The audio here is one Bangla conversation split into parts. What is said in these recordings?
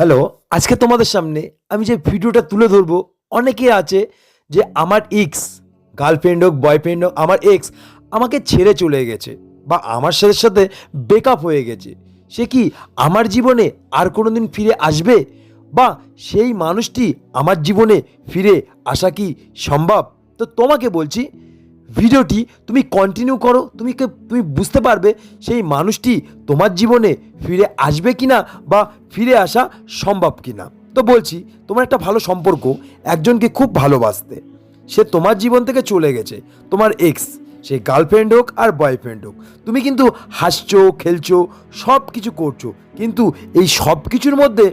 হ্যালো, আজকে তোমাদের সামনে আমি যে ভিডিওটা তুলে ধরবো, অনেকে আছে যে আমার এক্স গার্লফ্রেন্ড হোক বয়ফ্রেন্ড হোক, আমার এক্স আমাকে ছেড়ে চলে গেছে বা আমার সাথে সাথে বেকআপ হয়ে গেছে। সে কি আমার জীবনে আর কোনো দিন ফিরে আসবে? বা সেই মানুষটি আমার জীবনে ফিরে আসা কি সম্ভব? তো তোমাকে বলছি ভিডিওটি তুমি কন্টিনিউ করো, তুমি তুমি বুঝতে পারবে সেই মানুষটি তোমার জীবনে ফিরে আসবে কি না বা ফিরে আসা সম্ভব কি না তো বলছি, তোমার একটা ভালো সম্পর্ক, একজনকে খুব ভালোবাসতে। সে তোমার জীবন থেকে চলে গেছে, তোমার এক্স সে গার্লফ্রেন্ড হোক আর বয়ফ্রেন্ড হোক। তুমি কিন্তু হাসছো, খেলছো সব কিছু করছ, কিন্তু এই সব কিছুর মধ্যে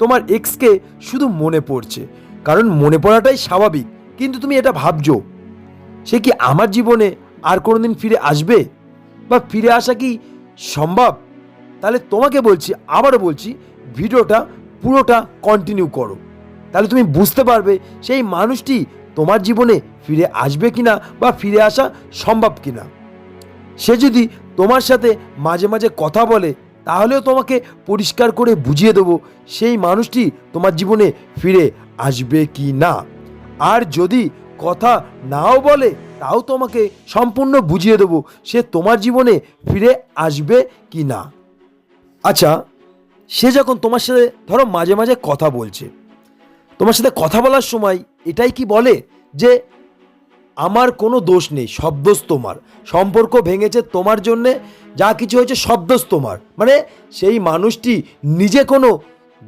তোমার এক্সকে শুধু মনে পড়ছে। কারণ মনে পড়াটাই স্বাভাবিক, কিন্তু তুমি এটা ভাবছ সে কি আমার জীবনে আর কোনোদিন ফিরে আসবে? বা ফিরে আসা কি সম্ভব? তাহলে তোমাকে বলছি, আবারও বলছি, ভিডিওটা পুরোটা কন্টিনিউ করো। তাহলে তুমি বুঝতে পারবে সেই মানুষটি তোমার জীবনে ফিরে আসবে কিনা বা ফিরে আসা সম্ভব কিনা। সে যদি তোমার সাথে মাঝে মাঝে কথা বলে, তাহলেও তোমাকে পরিষ্কার করে বুঝিয়ে দেবো সেই মানুষটি তোমার জীবনে ফিরে আসবে কি না আর যদি কথা নাও বলে, তাও তোমাকে সম্পূর্ণ বুঝিয়ে দেবো সে তোমার জীবনে ফিরে আসবে কি না। আচ্ছা সে যখন তোমার সাথে, ধরো মাঝে মাঝে কথা বলছে, তোমার সাথে কথা বলার সময় এটাই কি বলে যে, আমার কোনো দোষ নেই, সব দোষ তোমার। সম্পর্ক ভেঙেছে তোমার জন্যে, যা কিছু হয়েছে সব দোষ তোমার। মানে সেই মানুষটি নিজে কোনো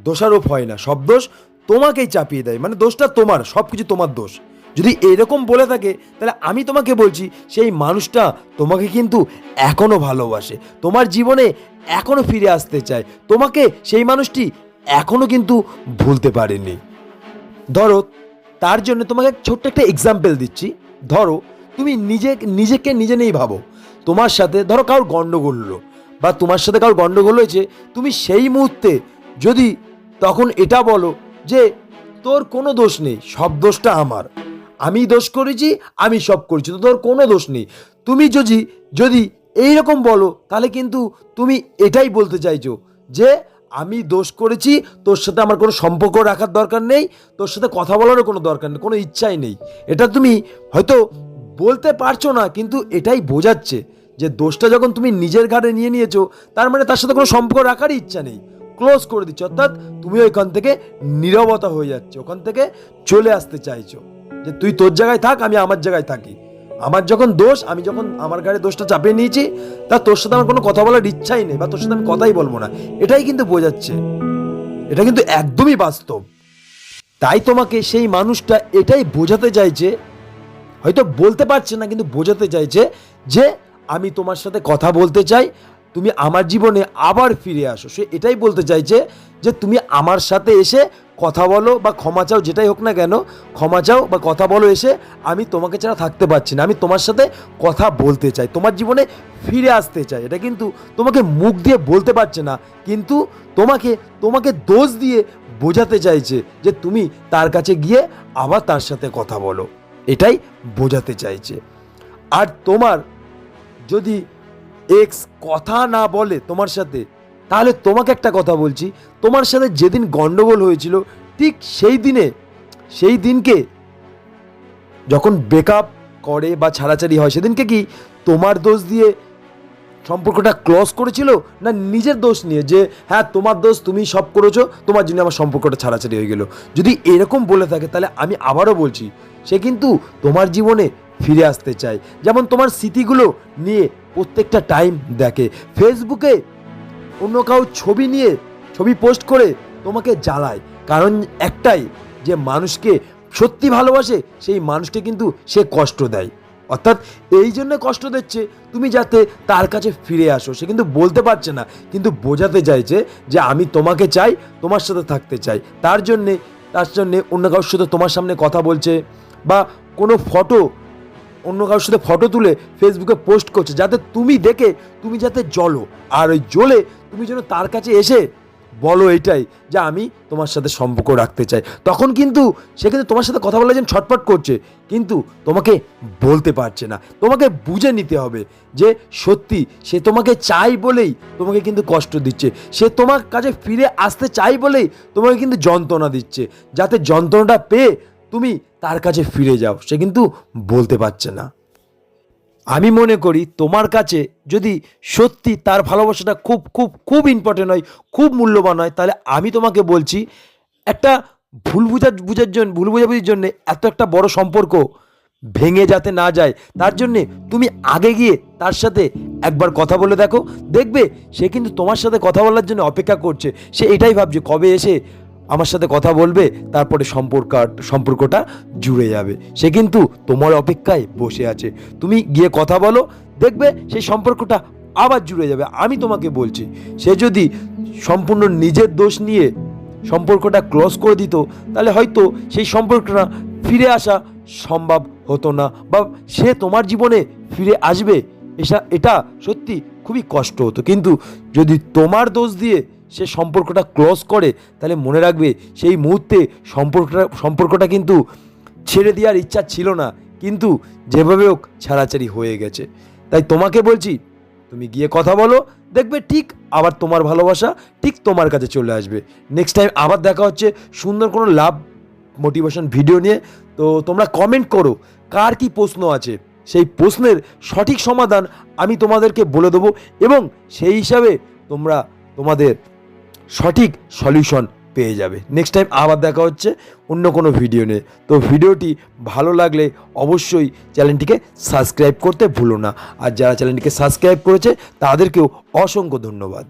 দোষারোপ হয় না, সব দোষ তোমাকেই চাপিয়ে দেয়। মানে দোষটা তোমার সব কিছু তোমার দোষ। যদি এরকম বলে থাকে, তাহলে আমি তোমাকে বলছি, সেই মানুষটা তোমাকে কিন্তু এখনও ভালোবাসে। তোমার জীবনে এখনও ফিরে আসতে চায়। তোমাকে সেই মানুষটি এখনও কিন্তু ভুলতে পারেনি। ধরো, তার জন্য তোমাকে ছোট্ট একটা এক্সাম্পল দিচ্ছি। ধরো, তুমি নিজে, নিজেকে নিজে নেই ভাবো। তোমার সাথে, ধরো কারোর গণ্ডগোল হলো, বা তোমার সাথে কারোর গণ্ডগোল হয়েছে, তুমি সেই মুহূর্তে যদি তখন এটা বলো যে, তোর কোনো দোষ নেই, সব দোষটা আমার। আমি দোষ করেছি, আমি সব করেছি, তো তোর কোনো দোষ নেই। তুমি যদি যদি এই রকম বলো, তাহলে কিন্তু তুমি এটাই বলতে চাইছো যে আমি দোষ করেছি, তোর সাথে আমার কোনো সম্পর্ক রাখার দরকার নেই, তোর সাথে কথা বলারও কোনো দরকার নেই, কোনো ইচ্ছাই নেই। এটা তুমি হয়তো বলতে পারছ না, কিন্তু এটাই বোঝাচ্ছে যে দোষটা যখন তুমি নিজের ঘাড়ে নিয়ে নিয়েছো, তার মানে তার সাথে কোনো সম্পর্ক রাখারই ইচ্ছা নেই। ক্লোজ করে দিচ্ছ, অর্থাৎ তুমি ওইখান থেকে নীরবতা হয়ে যাচ্ছে, ওখান থেকে চলে আসতে চাইছো। যে তুই তোর জায়গায় থাক, আমি আমার জায়গায় থাকি। আমার যখন দোষ, আমি যখন আমার গাড়ি দোষটা চাপিয়ে নিয়েছি, তা তোর সাথে আমার কোনো কথা বলার ইচ্ছাই নেই, বা তোর সাথে আমি কথাই বলব না। এটাই কিন্তু বোঝাচ্ছে। এটা কিন্তু একদমই বাস্তব। তাই তোমাকে সেই মানুষটা এটাই বোঝাতে চাইছে, হয়তো বলতে পারছে না, কিন্তু বোঝাতে চাইছে যে আমি তোমার সাথে কথা বলতে চাই, তুমি আমার জীবনে আবার ফিরে আসো। সে এটাই বলতে চাইছে যে তুমি আমার সাথে এসে কথা বলো বা ক্ষমা চাও, যেটাই হোক না কেন, ক্ষমা চাও বা কথা বলো এসে, আমি তোমাকে ছাড়া থাকতে পারছি না। আমি তোমার সাথে কথা বলতে চাই, তোমার জীবনে ফিরে আসতে চাই। এটা কিন্তু তোমাকে মুখ দিয়ে বলতে পারছে না, কিন্তু তোমাকে তোমাকে দোষ দিয়ে বোঝাতে চাইছে যে তুমি তার কাছে গিয়ে আবার তার সাথে কথা বলো। এটাই বোঝাতে চাইছে। আর তোমার যদি এক্স কথা না বলে তোমার সাথে তাহলে তোমাকে একটা কথা বলছি। তোমার সাথে যেদিন গন্ডগোল হয়েছিল, ঠিক সেই দিনে, সেই দিনকে যখন ব্রেকআপ করে বা ছাড়াছাড়ি হয়, সেদিনকে কি তোমার দোষ দিয়ে সম্পর্কটা ক্লজ করেছিল? না নিজের দোষ নিয়ে যে হ্যাঁ তোমার দোষ, তুমি সব করেছ, তোমার জন্য আমার সম্পর্কটা ছাড়াছাড়ি হয়ে গেল। যদি এরকম বলে থাকে, তাহলে আমি আবারও বলছি, সে কিন্তু তোমার জীবনে ফিরে আসতে চায়। যেমন তোমার স্মৃতিগুলো নিয়ে প্রত্যেকটা টাইম দেখে। ফেসবুকে অন্য কাউ ছবি নিয়ে ছবি পোস্ট করে তোমাকে জ্বালায়। কারণ একটাই, যে মানুষকে সত্যি ভালোবাসে, সেই মানুষকে কিন্তু সে কষ্ট দেয়। অর্থাৎ এই জন্য কষ্ট দিচ্ছে, তুমি যাতে তার কাছে ফিরে আসো। সে কিন্তু বলতে পারছে না, কিন্তু বোঝাতে চাইছে যে আমি তোমাকে চাই, তোমার সাথে থাকতে চাই। তার জন্যে তার জন্যে অন্য কারোর সাথে তোমার সামনে কথা বলছে বা কোনো ফটো, অন্য কারোর সাথে ফটো তুলে ফেসবুকে পোস্ট করছে, যাতে তুমি দেখে, তুমি যাতে জ্বলো। আর ওই জ্বলে তুমি যেন তার কাছে এসে বলো এটাই যে আমি তোমার সাথে সম্পর্ক রাখতে চাই। তখন কিন্তু সে কিন্তু তোমার সাথে কথা বলার জন্য ছটফট করছে, কিন্তু তোমাকে বলতে পারছে না। তোমাকে বুঝে নিতে হবে যে সত্যি সে তোমাকে চাই বলেই তোমাকে কিন্তু কষ্ট দিচ্ছে। সে তোমার কাছে ফিরে আসতে চাই বলেই তোমাকে কিন্তু যন্ত্রণা দিচ্ছে। যাতে যন্ত্রণাটা পেয়ে তুমি তার কাছে ফিরে যাও, সে কিন্তু বলতে পারছে না। আমি মনে করি তোমার কাছে যদি সত্যি তার ভালোবাসাটা খুব খুব খুব ইম্পর্টেন্ট হয়, খুব মূল্যবান হয়, তাহলে আমি তোমাকে বলছি, একটা ভুল বুঝা, বুঝার জন্য, ভুল বোঝাবুঝির জন্য এত একটা বড় সম্পর্ক ভেঙে যাতে না যায়, তার জন্যে তুমি আগে গিয়ে তার সাথে একবার কথা বলে দেখো। দেখবে সে কিন্তু তোমার সাথে কথা বলার জন্য অপেক্ষা করছে। সে এটাই ভাবছে, কবে এসে আমার সাথে কথা বলবে, তারপরে সম্পর্ক সম্পর্কটা জুড়ে যাবে। সে কিন্তু তোমার অপেক্ষায় বসে আছে। তুমি গিয়ে কথা বলো, দেখবে সেই সম্পর্কটা আবার জুড়ে যাবে। আমি তোমাকে বলছি, সে যদি সম্পূর্ণ নিজের দোষ নিয়ে সম্পর্কটা ক্লোজ করে দিত, তাহলে হয়তো সেই সম্পর্কটা ফিরে আসা সম্ভব হতো না বা সে তোমার জীবনে ফিরে আসবে এটা এটা সত্যি খুবই কষ্ট হতো। কিন্তু যদি তোমার দোষ দিয়ে সে সম্পর্কটা ক্লোজ করে, তাহলে মনে রাখবে সেই মুহূর্তে সম্পর্কটা সম্পর্কটা কিন্তু ছেড়ে দেওয়ার ইচ্ছা ছিল না। কিন্তু যেভাবে হোক ছাড়াছাড়ি হয়ে গেছে। তাই তোমাকে বলছি, তুমি গিয়ে কথা বলো, দেখবে ঠিক আবার তোমার ভালোবাসা ঠিক তোমার কাছে চলে আসবে। নেক্সট টাইম আবার দেখা হচ্ছে সুন্দর কোনো লাভ মোটিভেশন ভিডিও নিয়ে। তো তোমরা কমেন্ট করো, কার কি প্রশ্ন আছে? সেই প্রশ্নের সঠিক সমাধান আমি তোমাদেরকে বলে দেবো এবং সেই হিসাবে তোমরা তোমাদের সঠিক সলিউশন পেয়ে যাবে। নেক্সট টাইম আবার দেখা হচ্ছে অন্য কোনো ভিডিও নিয়ে। তো ভিডিওটি ভালো লাগলে অবশ্যই চ্যানেলটিকে সাবস্ক্রাইব করতে ভুলো না। আর যারা চ্যানেলটিকে সাবস্ক্রাইব করেছে তাদেরকেও অসংখ্য ধন্যবাদ।